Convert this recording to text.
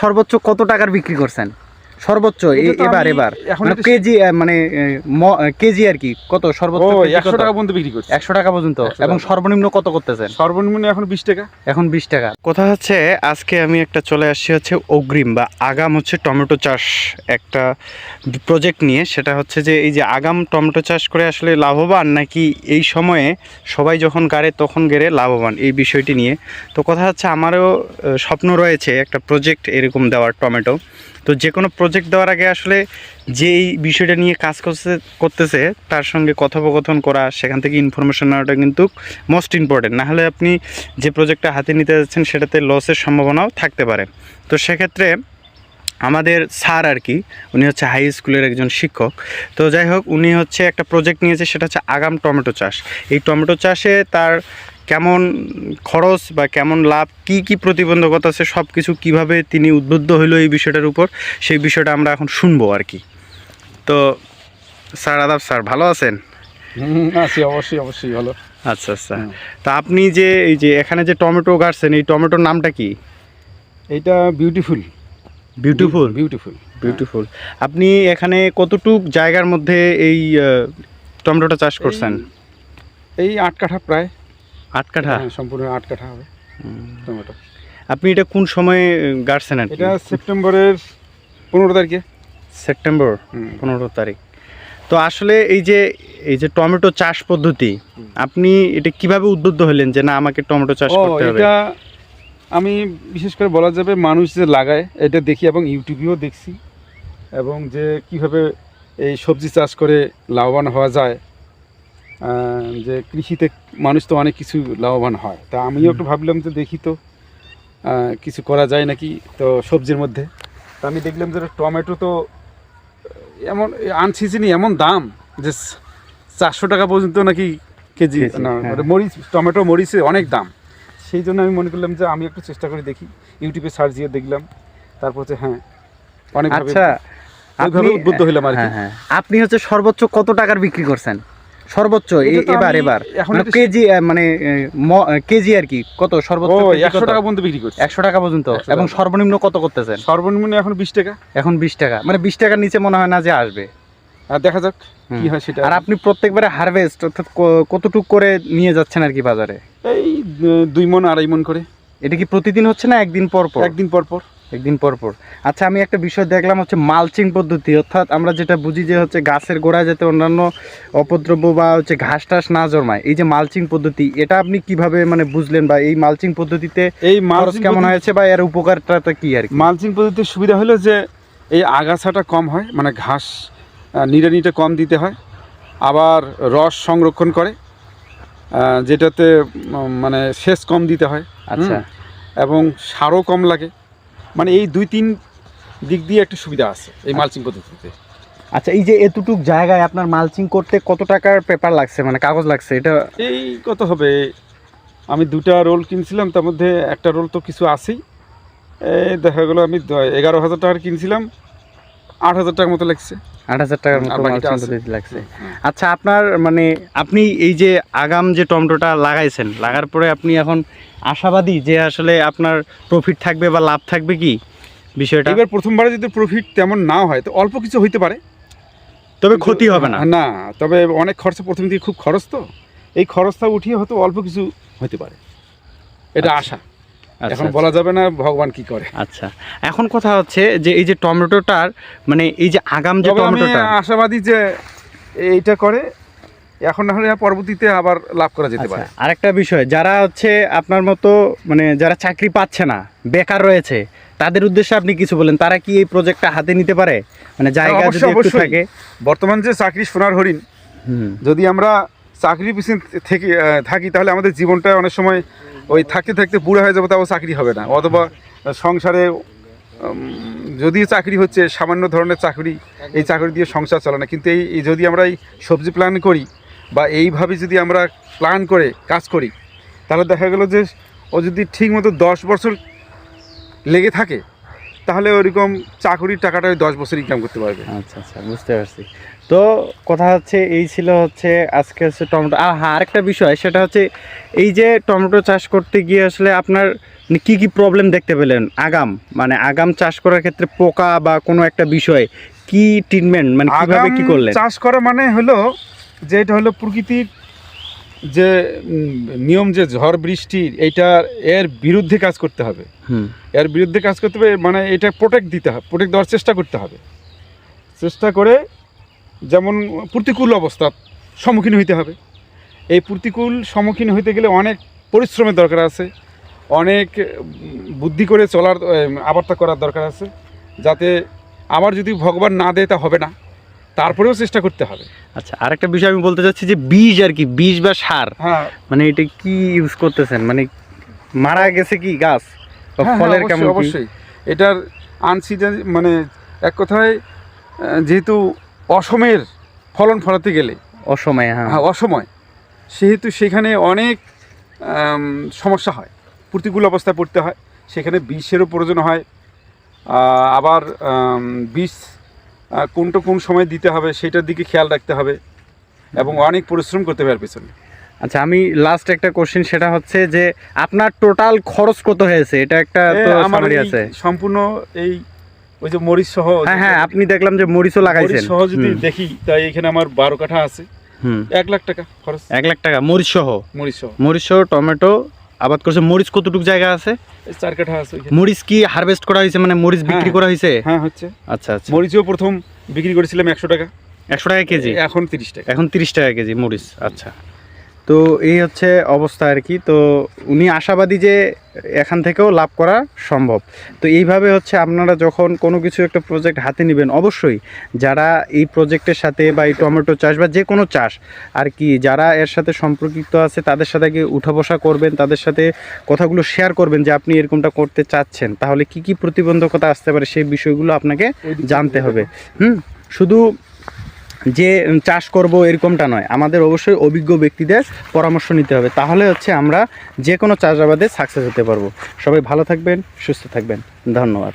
সর্বোচ্চ কত টাকার বিক্রি করছেন? সর্বোচ্চ এবার এবার। এখন মানে কেজি মানে ম- কেজি আর কি কত সর্বোচ্চ একশো টাকা পর্যন্ত বিক্রি করছে। একশো টাকা পর্যন্ত। এবং সর্বনিম্ন কত করতেছেন? সর্বনিম্ন এখন বিশ টাকা। এখন বিশ টাকা। কথা হচ্ছে আজকে আমি একটা চলে আসছি হচ্ছে অগ্রিম বা আগাম হচ্ছে টমেটো চাষ একটা প্রজেক্ট নিয়ে। সেটা হচ্ছে যে এই যে আগাম টমেটো চাষ করে আসলে লাভবান নাকি এই সময়ে সবাই যখন গাড়ে তখন গেড়ে লাভবান এই বিষয়টি নিয়ে। তো কথা হচ্ছে আমারও স্বপ্ন রয়েছে একটা প্রজেক্ট এরকম দেওয়ার টমেটো। তো যে কোনো প্রজেক্ট দেওয়ার আগে আসলে যে এই বিষয়টা নিয়ে কাজ করতে করতেছে, তার সঙ্গে কথোপকথন করা, সেখান থেকে ইনফরমেশন নেওয়াটা কিন্তু মোস্ট ইম্পর্টেন্ট না হলে আপনি যে প্রজেক্টটা হাতে নিতে যাচ্ছেন, সেটাতে লসের সম্ভাবনাও থাকতে পারে। তো সেক্ষেত্রে আমাদের স্যার আর কি, উনি হচ্ছে হাই স্কুলের একজন শিক্ষক। তো যাই হোক, উনি হচ্ছে একটা প্রজেক্ট নিয়েছে, সেটা হচ্ছে আগাম টমেটো চাষ। এই টমেটো চাষে তার কেমন খরচ বা কেমন লাভ কি কি প্রতিবন্ধকতা আছে সব কিছু কীভাবে তিনি উদ্বুদ্ধ হইল এই বিষয়টার উপর সেই বিষয়টা আমরা এখন শুনব আর কি। তো স্যার আদাব স্যার ভালো আছেন? আছি অবশ্যই অবশ্যই ভালো। আচ্ছা আচ্ছা। তা আপনি যে এই যে এখানে যে টমেটো গাড়ছেন এই টমেটোর নামটা কি? এইটা বিউটিফুল বিউটিফুল বিউটিফুল বিউটিফুল আপনি এখানে কতটুক জায়গার মধ্যে এই টমেটোটা চাষ করছেন? এই আট কাঠা প্রায়। আট কাঠা? হ্যাঁ, সম্পূর্ণ আট কাঠা হবে। টমেটো আপনি এটা কোন সময়ে গাড়ছেন আর এটা সেপ্টেম্বরের পনেরো তারিখে। সেপ্টেম্বর। পনেরো তারিখ। তো আসলে এই যে এই যে টমেটো চাষ পদ্ধতি আপনি এটা কীভাবে উদ্বুদ্ধ হলেন যে না আমাকে টমেটো চাষ করতে হবে? এটা আমি বিশেষ করে বলা যাবে মানুষ যে লাগায় এটা দেখি এবং ইউটিউবেও দেখছি। এবং যে কীভাবে এই সবজি চাষ করে লাভবান হওয়া যায় যে কৃষিতে মানুষ তো অনেক কিছু লাভবান হয়। তা আমিও একটু ভাবলাম যে দেখি তো কিছু করা যায় নাকি তো সবজির মধ্যে। তা আমি দেখলাম যে টমেটো তো এমন আনসিজনই এমন দাম যে চারশো টাকা পর্যন্ত নাকি কেজি না হ্যাঁ। মানে মরিচ টমেটো মরিচে অনেক দাম। সেই জন্য আমি মনে করলাম যে আমি একটু চেষ্টা করে দেখি। ইউটিউবে সার্চ দিয়ে দেখলাম। তারপর হচ্ছে হ্যাঁ অনেক আচ্ছা উদ্বুদ্ধ হইলাম আর কি। হ্যাঁ হ্যাঁ। আপনি হচ্ছে সর্বোচ্চ কত টাকার বিক্রি করছেন? সর্বোচ্চ এবার এবার। এখন মানে কেজি মানে কেজি আর কি কত সর্বোচ্চ একশো টাকা পর্যন্ত বিক্রি করছে। একশো টাকা পর্যন্ত। এবং সর্বনিম্ন কত করতেছেন? সর্বনিম্ন এখন বিশ টাকা। এখন বিশ টাকা। মানে বিশ টাকার নিচে মনে হয় না যে আসবে। আর দেখা যাক কি হয় সেটা। আর আপনি প্রত্যেকবারে হারভেস্ট অর্থাৎ কতটুক করে নিয়ে যাচ্ছেন আর কি বাজারে? এই দুই মন আড়াই মন করে। এটা কি প্রতিদিন হচ্ছে না একদিন পর পর? একদিন পর পর। একদিন পর পর। আচ্ছা আমি একটা বিষয় দেখলাম হচ্ছে মালচিং পদ্ধতি অর্থাৎ আমরা যেটা বুঝি যে হচ্ছে গাছের গোড়ায় যাতে অন্যান্য অপদ্রব্য বা হচ্ছে ঘাস টাস না জন্মায় এই যে মালচিং পদ্ধতি এটা আপনি কীভাবে মানে বুঝলেন বা এই মালচিং পদ্ধতিতে এই মালচিং কেমন হয়েছে বা এর উপকারটা কি আর কি? মালচিং পদ্ধতির সুবিধা হলো যে এই আগাছাটা কম হয় মানে ঘাস নিড়ানিটা কম দিতে হয় আবার রস সংরক্ষণ করে যেটাতে মানে সেচ কম দিতে হয়। আচ্ছা। এবং সারও কম লাগে। মানে এই দুই তিন দিক দিয়ে একটা সুবিধা আছে এই মালচিং পদ্ধতিতে। আচ্ছা এই যে এতটুক জায়গায় আপনার মালচিং করতে কত টাকার পেপার লাগছে? মানে কাগজ লাগছে এটা এই কত হবে? আমি দুটা রোল কিনছিলাম তার মধ্যে একটা রোল তো কিছু আছেই। এই দেখা গেলো আমি এগারো হাজার টাকার কিনছিলাম। আট হাজার টাকার মতো লাগছে। আট হাজার টাকার মতো লাগছে। আচ্ছা আপনার মানে আপনি এই যে আগাম যে টমেটোটা লাগাইছেন লাগার পরে আপনি এখন আশাবাদী যে আসলে আপনার প্রফিট থাকবে বা লাভ থাকবে কি? বিষয়টা? এবার প্রথমবারে যদি প্রফিট তেমন না হয় তো অল্প কিছু হইতে পারে। তবে ক্ষতি হবে না। না তবে অনেক খরচ প্রথম দিকে খুব খরচ তো। এই খরচটা উঠিয়ে হয়তো অল্প কিছু হতে পারে। এটা আশা। আচ্ছা, এখন বলা যাবে না ভগবান কি করে। আচ্ছা এখন কথা হচ্ছে যে এই যে টমেটোটার মানে এই যে আগাম যে টমেটোটা। আশাবাদী যে এইটা করে এখন না হলে পরবর্তীতে আবার লাভ করা যেতে আচ্ছা পারে। আরেকটা বিষয় যারা হচ্ছে আপনার মতো মানে যারা চাকরি পাচ্ছে না বেকার রয়েছে তাদের উদ্দেশ্যে আপনি কিছু বলেন তারা কি এই প্রজেক্টটা হাতে নিতে পারে? মানে জায়গা হ্যাঁ, অবশ্যই, যদি একটু থাকে। বর্তমান যে চাকরি সোনার হরিণ হুম। যদি আমরা চাকরির পিছনে থেকে থাকি তাহলে আমাদের জীবনটা অনেক সময় ওই থাকতে থাকতে বুড়ো হয়ে যাবে তাও চাকরি হবে না। অথবা সংসারে যদিও চাকরি হচ্ছে, সামান্য ধরনের চাকরি, এই চাকরি দিয়ে সংসার চলে না। কিন্তু এই এই যদি আমরা এই সবজি প্ল্যান করি বা এইভাবে যদি আমরা প্ল্যান করে, কাজ করি, তাহলে দেখা গেল যে ও যদি ঠিক মতো দশ বছর লেগে থাকে, তাহলে ওইরকম চাকরির টাকাটা ওই দশ বছর ইনকাম করতে পারবে। আচ্ছা আচ্ছা বুঝতে পারছি। তো কথা হচ্ছে এই ছিল হচ্ছে আজকে হচ্ছে টমেটো। আর হ্যাঁ আরেকটা বিষয় সেটা হচ্ছে এই যে টমেটো চাষ করতে গিয়ে আসলে আপনার কি কি প্রবলেম দেখতে পেলেন? আগাম মানে আগাম চাষ করার ক্ষেত্রে পোকা বা কোনো একটা বিষয় কি ট্রিটমেন্ট মানে কীভাবে আগাম কি করলেন? চাষ করা মানে হলো যে এটা হলো প্রকৃতির যে নিয়ম যে ঝড় বৃষ্টি এইটা এর বিরুদ্ধে কাজ করতে হবে। হুম। এর বিরুদ্ধে কাজ করতে হবে মানে এটা প্রোটেক্ট দিতে হবে প্রোটেক্ট দেওয়ার চেষ্টা করতে হবে। চেষ্টা করে যেমন প্রতিকূল অবস্থার সম্মুখীন হইতে হবে। এই প্রতিকূল সম্মুখীন হইতে গেলে অনেক পরিশ্রমের দরকার আছে অনেক বুদ্ধি করে চলার উম, আবারটা করার দরকার আছে যাতে আবার যদি ভগবান না দেয় তা হবে না তারপরেও চেষ্টা করতে হবে। আচ্ছা আরেকটা বিষয় আমি বলতে চাচ্ছি যে বীজ আর কি বীজ বা সার হ্যাঁ। মানে এটা কি ইউজ করতেছেন? মানে মারা গেছে কি গাছ? হ্যাঁ, ফলের হ্যাঁ, কেমন অবশ্যই, এটার আনসিজন মানে এক কথায় যেহেতু অসময়ের ফলন ফলাতে গেলে। অসময়ে হ্যাঁ। হ্যাঁ অসময়। সেহেতু সেখানে অনেক সমস্যা হয়। প্রতিকূল অবস্থায় পড়তে হয়। সেখানে বিষেরও প্রয়োজন হয়। আবার বিষ কোনটা কোন সময় দিতে হবে সেটার দিকে খেয়াল রাখতে হবে এবং অনেক পরিশ্রম করতে হবে এর পেছনে। আচ্ছা আমি লাস্ট একটা কোশ্চেন সেটা হচ্ছে যে আপনার টোটাল খরচ কত হয়েছে? এটা একটা তো আমার আছে। সম্পূর্ণ এই ওই যে মরিচ সহ হ্যাঁ হ্যাঁ আপনি দেখলাম যে মরিচও লাগাইছেন। সহ যদি দেখি তাই এখানে আমার বারো কাঠা আছে। এক লাখ টাকা খরচ। এক লাখ টাকা মরিচ সহ? মরিচ সহ। মরিচ সহ টমেটো আবাদ করছে। মরিচ কতটুকু জায়গা আছে? চার কাঠা আছে মরিচ কি হারভেস্ট করা হয়েছে? মানে মরিচ বিক্রি হ্যাঁ। করা হয়েছে? হ্যাঁ হচ্ছে। আচ্ছা আচ্ছা। মরিচও প্রথম বিক্রি করেছিলাম একশো টাকা। একশো টাকা কেজি? এখন তিরিশ টাকা। এখন তিরিশ টাকা কেজি মরিচ। আচ্ছা। তো এই হচ্ছে অবস্থা আর কি। তো উনি আশাবাদী যে এখান থেকেও লাভ করা সম্ভব। তো এইভাবে হচ্ছে আপনারা যখন কোনো কিছু একটা প্রজেক্ট হাতে নেবেন অবশ্যই যারা এই প্রজেক্টের সাথে বা এই টমেটো চাষ বা যে কোনো চাষ আর কি যারা এর সাথে সম্পর্কিত আছে তাদের সাথে আগে উঠা বসা করবেন তাদের সাথে কথাগুলো শেয়ার করবেন যে আপনি এরকমটা করতে চাচ্ছেন। তাহলে কি কি প্রতিবন্ধকতা আসতে পারে সেই বিষয়গুলো আপনাকে জানতে হবে। হুম? শুধু যে চাষ করব এরকমটা নয়। আমাদের অবশ্যই অভিজ্ঞ ব্যক্তিদের পরামর্শ নিতে হবে। তাহলে হচ্ছে আমরা যে কোনো চাষাবাদে সাকসেস হতে পারব। সবাই ভালো থাকবেন, সুস্থ থাকবেন। ধন্যবাদ।